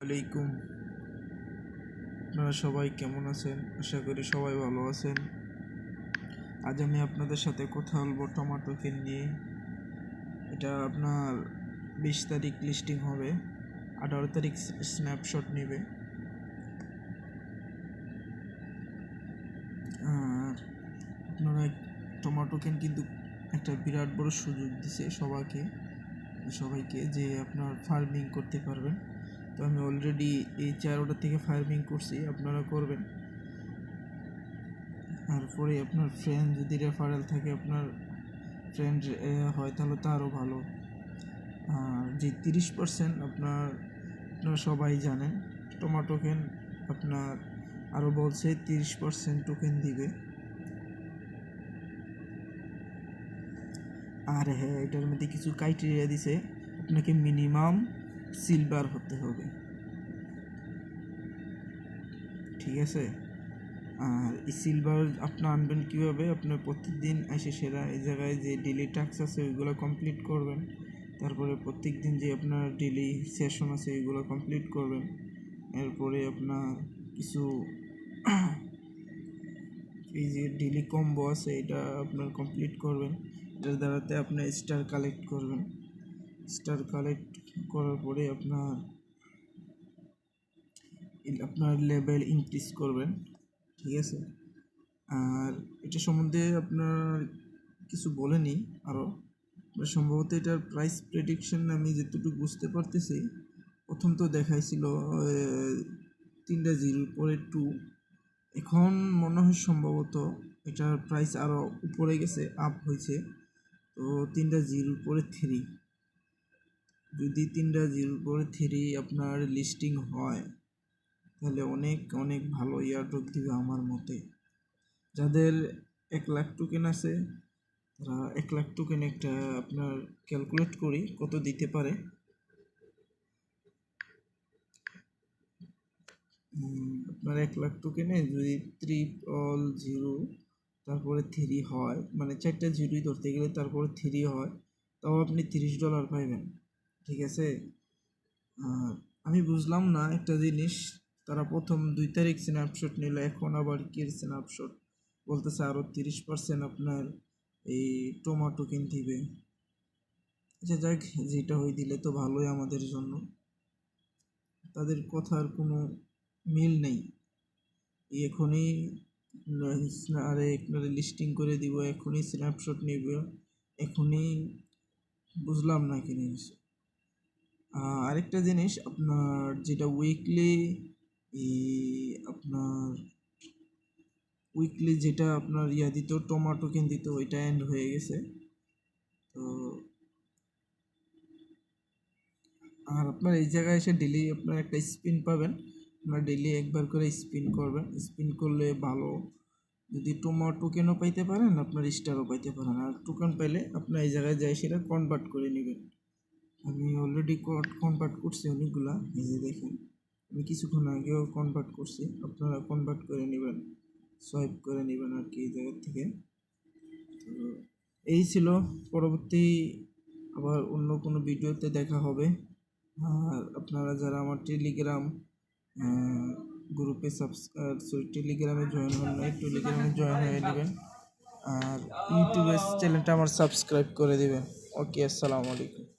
আলাইকুম। আপনারা সবাই কেমন আছেন? আশা করি সবাই ভালো আছেন। আজ আমি আপনাদের সাথে কথা বলব টমেটো কেন নিয়ে। এটা আপনার বিশ তারিখ লিস্টিং হবে। আঠারো তারিখ স্ন্যাপশট নেবে। আর আপনারা টমেটো কেন কিন্তু একটা বিরাট বড় সুযোগ দিছে সবাইকে সবাইকে যে আপনার ফার্মিং করতে পারবেন। তো আমি অলরেডি এই চারোটা থেকে ফার্মিং করছি, আপনারা করবেন। তারপরে আপনার ফ্রেন্ড যদি রেফারেল থাকে, আপনার ফ্রেন্ড হয়, তাহলে তো আরও ভালো। আর যে তিরিশ পার্সেন্ট আপনার, আপনারা সবাই জানেন টমাটো কেন আপনার আরও বলছে তিরিশ পার্সেন্ট টোকেন দিবে। আর হ্যাঁ এটার মধ্যে কিছু ক্রাইটেরিয়া দিছে, আপনাকে মিনিমাম সিলভার হতে হবে। ঠিক আছে? আর এই সিলভার আপনি আনবেন কীভাবে? আপনার প্রত্যেকদিন এসে সেরা এই জায়গায় যে ডেলি টাস্ক আছে, ওইগুলো কমপ্লিট করবেন। তারপরে প্রত্যেক দিন যে আপনার ডেলি সেশন আছে, ওইগুলো কমপ্লিট করবেন। এরপরে আপনার কিছু এই যে ডেলি কম্বো আছে, এটা আপনার কমপ্লিট করবেন। এটার দ্বারাতে আপনি স্টার কালেক্ট করবেন। স্টার কালেক্ট করার পরে আপনার আপনার লেভেল ইনক্রিজ করবেন, ঠিক আছে? আর এটা সম্বন্ধে আপনার কিছু বলেনি আরও সম্ভবত এটার প্রাইস প্রেডিকশন আমি যেটুকু বুঝতে পারতেছি, প্রথম তো দেখাইছিল তিনটা জিরোর পরে টু এখন মনে হয় সম্ভবত এটার প্রাইস আরও উপরে গেছে আপ হয়েছে। তো তিনটা জিরোর পরে থ্রি যদি তিনটা জিরোর পরে থ্রি আপনার লিস্টিং হয়, তাহলে অনেক অনেক ভালো ইয়ারড্রপ দিবে আমার মতে। যাদের এক লাখ টোকেন আছে, তারা এক লাখ টোকেন একটা আপনার ক্যালকুলেট করি কত দিতে পারে। আপনার এক লাখ টোকেনে যদি ট্রিপল জিরো তারপরে থ্রি হয় মানে চারটা জিরোই ধরতে গেলে তারপরে থ্রি হয়, তাও আপনি তিরিশ ডলার পাইবেন। ঠিক আছে? আমি বুঝলাম না একটা জিনিস। তারা প্রথম দুই তারিখ স্ন্যাপশট নিল, এখন আবার কি স্ন্যাপশট বলতেছে আরও তিরিশ পার্সেন্ট আপনার এই টোমাটো কিনতে দিবে আচ্ছা যাক, যেটা হয়ে দিলে তো ভালোই আমাদের জন্য। তাদের কথার কোনো মিল নেই। এখনই আরে আপনারা লিস্টিং করে দিব, এখনই স্ন্যাপশট নিব। এখনই বুঝলাম না কি জিনিস। আরেকটা জিনিস আপনার যেটা উইকলি আপনার উইকলি যেটা আপনার ইয়া দিত টমাটো কেন দিত, ওইটা এন্ড হয়ে গেছে। তো আর আপনার এই জায়গায় এসে ডেলি আপনার একটা স্পিন পাবেন। আপনার ডেলি একবার করে স্পিন করবেন। স্পিন করলে ভালো। যদি টোমা টোকেনও পাইতে পারেন, আপনার স্টারও পাইতে পারেন। আর টোকেন পাইলে আপনার এই জায়গায় যাই সেটা কনভার্ট করে নেবেন। আমি অলরেডি কনভার্ট করছি অনেকগুলা, এই যে দেখেন, আমি কিছুক্ষণ আগেও কনভার্ট করছি, আপনারা কনভার্ট করে নেবেন সোয়াইপ করে নেবেন আর কি এই জায়গার থেকে। তো এই ছিল, পরবর্তী আবার অন্য কোনো ভিডিওতে দেখা হবে। আর আপনারা যারা আমার টেলিগ্রাম গ্রুপে সাবস্ক্রাইব সরি টেলিগ্রামে জয়েন হন নাই টেলিগ্রামে জয়েন হয়ে নেবেন। আর ইউটিউবের চ্যানেলটা আমার সাবস্ক্রাইব করে দেবেন। ওকে আসসালামু আলাইকুম।